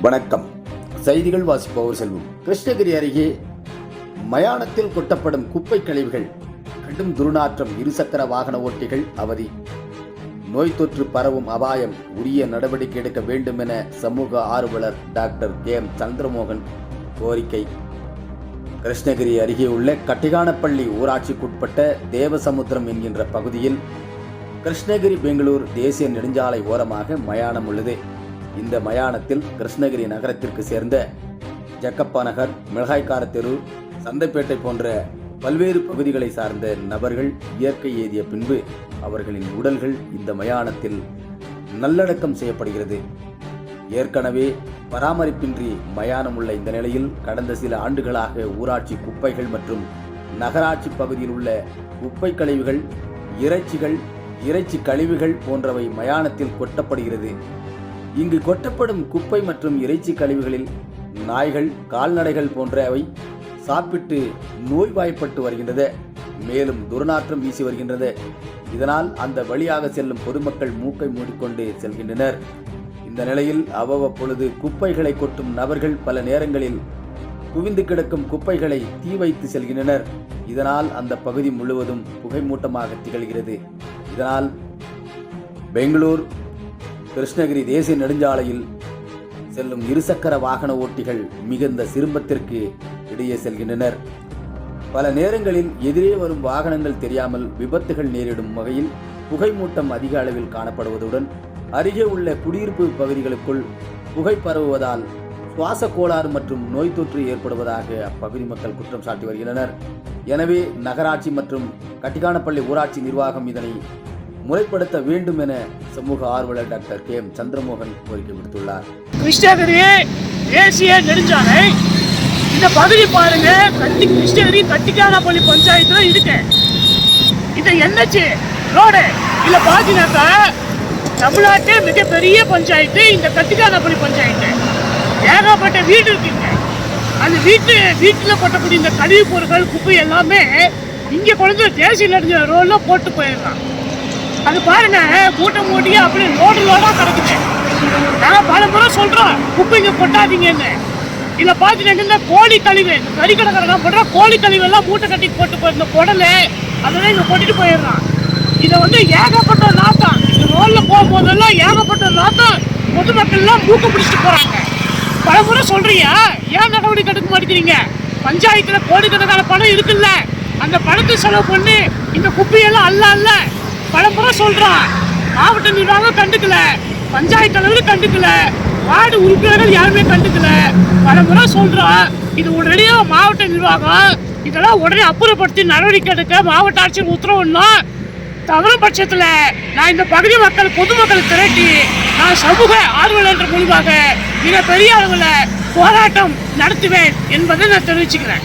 வணக்கம். செய்திகள் வாசிப்பவர் செல்வம். கிருஷ்ணகிரி அருகே மயானத்தில் கொட்டப்படும் குப்பை கழிவுகள் கடும் துர்நாற்றம் இருசக்கர வாகன ஓட்டிகள் அவதி. நோய் தொற்று பரவும் அபாயம் உரிய நடவடிக்கை எடுக்க வேண்டும் என சமூக ஆர்வலர் டாக்டர் கே எம் சந்திரமோகன் கோரிக்கை. கிருஷ்ணகிரி அருகே உள்ள கட்டிகானப்பள்ளி ஊராட்சிக்குட்பட்ட தேவசமுத்திரம் என்கின்ற பகுதியில் கிருஷ்ணகிரி பெங்களூர் தேசிய நெடுஞ்சாலை ஓரமாக மயானம் உள்ளது. இந்த மயானத்தில் கிருஷ்ணகிரி நகரத்திற்கு சேர்ந்த ஜக்கப்பா நகர் மிளகாய்க்கார தெரு சந்தைப்பேட்டை போன்ற பல்வேறு பகுதிகளை சார்ந்த நபர்கள் இயற்கை ஏதிய பின்பு அவர்களின் உடல்கள் இந்த மயானத்தில் நல்லடக்கம் செய்யப்படுகிறது. ஏற்கனவே பராமரிப்பின்றி மயானம் உள்ள இந்த நிலையில் கடந்த சில ஆண்டுகளாக ஊராட்சி குப்பைகள் மற்றும் நகராட்சி பகுதியில் உள்ள குப்பை கழிவுகள் இறைச்சிகள் இறைச்சி கழிவுகள் போன்றவை மயானத்தில் கொட்டப்படுகிறது. இங்கு கொட்டப்படும் குப்பை மற்றும் இறைச்சி கழிவுகளில் நாய்கள் கால்நடைகள் போன்றவை சாப்பிட்டு நோய்வாய்ப்பட்டு வருகின்றது. மேலும் துர்நாற்றம் வீசி வருகின்றது. இதனால் அந்த வழியாக செல்லும் பொதுமக்கள் மூக்கை மூடிக்கொண்டு செல்கின்றனர். இந்த நிலையில் அவ்வப்பொழுது குப்பைகளை கொட்டும் நபர்கள் பல நேரங்களில் குவிந்து கிடக்கும் குப்பைகளை தீ வைத்து செல்கின்றனர். இதனால் அந்த பகுதி முழுவதும் புகைமூட்டமாக திகழ்கிறது. இதனால் பெங்களூர் கிருஷ்ணகிரி தேசிய நெடுஞ்சாலையில் செல்லும் இருசக்கர வாகன ஓட்டிகள் மிகுந்த சிரமத்திற்கு இடையே செல்கின்றனர். பல நேரங்களில் எதிரே வரும் வாகனங்கள் தெரியாமல் விபத்துகள் நேரிடும் வகையில் புகைமூட்டம் அதிக அளவில் காணப்படுவதுடன் அருகே உள்ள குடியிருப்பு பகுதிகளுக்குள் புகை பரவுவதால் சுவாச கோளாறு மற்றும் நோய் தொற்று ஏற்படுவதாக அப்பகுதி மக்கள் குற்றம் சாட்டி வருகின்றனர். எனவே நகராட்சி மற்றும் கட்டிக்கானப்பள்ளி ஊராட்சி நிர்வாகம் இதனை முறைப்படுத்த வேண்டும் என சமூக ஆர்வலர் டாக்டர் கே எம் சந்திரமோகன் கோரிக்கை விடுத்துள்ளார். கிருஷ்ணகிரி தேசிய நெடுஞ்சாலை. இந்த பகுதி பாருங்க கட்டி கிருஷ்ணகிரி கட்டிக்கானப்பள்ளி பஞ்சாயத்துல இருக்கு. இது என்ஹெச் ரோடு. இல்ல பாத்தீங்கன்னாக்கா தமிழ்நாட்டே மிகப்பெரிய பஞ்சாயத்து இந்த கட்டிக்கானப்பள்ளி பஞ்சாயத்து. ஏகப்பட்ட வீடு இருக்குங்க. அந்த வீட்டு வீட்டில் கொட்டக்கூடிய இந்த கழிவுப் பொருட்கள் குப்பை எல்லாமே இங்கே கொண்டு தேசிய நெடுஞ்சாலை ரோடில் போட்டு போயிடலாம் அது பாருங்க கூட்டம் மூட்டையா அப்படியே லோடு லோடாக கிடக்குது. நான் பல முறை குப்பை குப்பைங்க கொட்டாதீங்கன்னு. இதை பாத்தீங்கன்னா இந்த கோழி கழிவு இந்த கறி கடைக்காரங்க போடுற கோழி கழிவு எல்லாம் மூட்டை கட்டி போட்டு போயிருந்த குடலை அதெல்லாம் இங்கே கொட்டிட்டு போயிடுறான். இதை வந்து ஏகப்பட்ட நாட்டம் போகும்போதெல்லாம் ஏகப்பட்ட நாட்டம் பொதுமக்கள்லாம் மூக்க பிடிச்சிட்டு போகிறாங்க பல முறை ஏன் நடவடிக்கை எடுக்க மாட்டேங்கிறீங்க? பஞ்சாயத்தில் கோடிக்கணக்கான பணம் இருக்குல்ல. அந்த பணத்தை செலவு பண்ணி இந்த குப்பையெல்லாம் அல்ல அல்ல. பல முறை மாவட்ட நிர்வாகம் கண்டுக்கல. பஞ்சாயத்து அளவில் கண்டுக்கல. வார்டு உறுப்பினர்கள் யாருமே கண்டுக்கல. பல முறை இது உடனடியாக மாவட்ட நிர்வாகம் இதெல்லாம் உடனே அப்புறப்படுத்தி நடவடிக்கை எடுக்க மாவட்ட ஆட்சியர் உத்தரவுன்னா தவறும் பட்சத்தில் நான் இந்த பகுதி மக்கள் பொதுமக்களை திரட்டி நான் சமூக ஆர்வலர்கள் என்ற மூலமாக மிக பெரிய அளவில் போராட்டம் நடத்துவேன் என்பதை நான் தெரிவிச்சுக்கிறேன்.